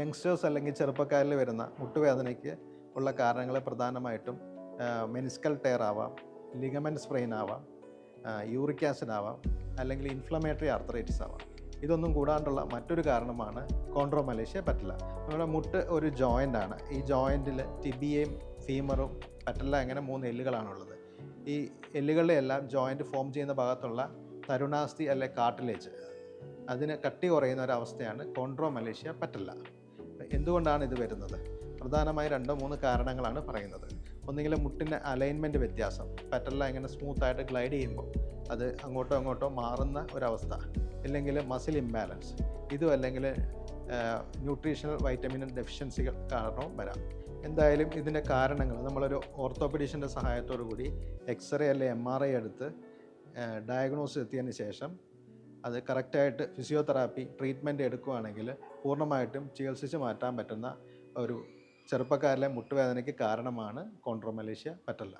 Youngsters അല്ലെങ്കിൽ ചെറുപ്പക്കാരിൽ വരുന്ന മുട്ടുവേദനയ്ക്ക് ഉള്ള കാരണങ്ങൾ പ്രധാനമായിട്ടും മെനിസ്കൽ ടയർ ആവാം ലിഗമെന്റ് സ്പ്രെയിൻ ആവാം യൂറിക് ആസിഡ് ആവാം അല്ലെങ്കിൽ ഇൻഫ്ലമേറ്ററി ആർത്രൈറ്റിസ് ആവാം. ഇതൊന്നും കൂടാണ്ടുള്ള മറ്റൊരു കാരണമാണ് കോൺട്രോമലേഷ്യ പറ്റില്ല നമ്മുടെ മുട്ട് ഒരു ജോയിന്റ് ആണ്. ഈ ജോയിന്റിൽ ടിബിയയും ഫീമറും പറ്റില്ല അങ്ങനെ മൂന്ന് എല്ലുകളാണുള്ളത്. ഈ എല്ലുകളുടെ എല്ലാം ജോയിന്റ് ഫോം ചെയ്യുന്ന ഭാഗത്തുള്ള തരുണാസ്ഥി അല്ലെ കാട്ടിലേജ് അതിന് കട്ടി കുറയുന്ന ഒരവസ്ഥയാണ് കോൺട്രോമലേഷ്യ പറ്റില്ല എന്തുകൊണ്ടാണ് ഇത് വരുന്നത്? പ്രധാനമായി രണ്ടോ മൂന്ന് കാരണങ്ങളാണ് പറയുന്നത്. ഒന്നുകിൽ മുട്ടിന്റെ അലൈൻമെന്റ് വ്യത്യാസം പറ്റല്ല ഇങ്ങനെ സ്മൂത്തായിട്ട് ഗ്ലൈഡ് ചെയ്യുമ്പോൾ അത് അങ്ങോട്ടോ അങ്ങോട്ടോ മാറുന്ന ഒരവസ്ഥ. ഇല്ലെങ്കിൽ മസിൽ ഇംബാലൻസ് ഇതും അല്ലെങ്കിൽ ന്യൂട്രീഷണൽ വൈറ്റമിൻ ഡെഫിഷ്യൻസികൾ കാരണവും വരാം. എന്തായാലും ഇതിന്റെ കാരണങ്ങൾ നമ്മളൊരു ഓർത്തോപെഡീഷന്റെ സഹായത്തോടു കൂടി എക്സ്റേ അല്ലെ എം ആർ ഐ എടുത്ത് ഡയഗ്നോസ് എത്തിയതിന് ശേഷം അത് കറക്റ്റായിട്ട് ഫിസിയോതെറാപ്പി ട്രീറ്റ്മെന്റ് എടുക്കുകയാണെങ്കിൽ പൂർണമായിട്ടും ചികിത്സിച്ച് മാറ്റാൻ പറ്റുന്ന ഒരു ചെറുപ്പക്കാരിലെ മുട്ടുവേദനയ്ക്ക് കാരണമാണ് കോൺട്രോമലേഷ്യ പറ്റല്ല.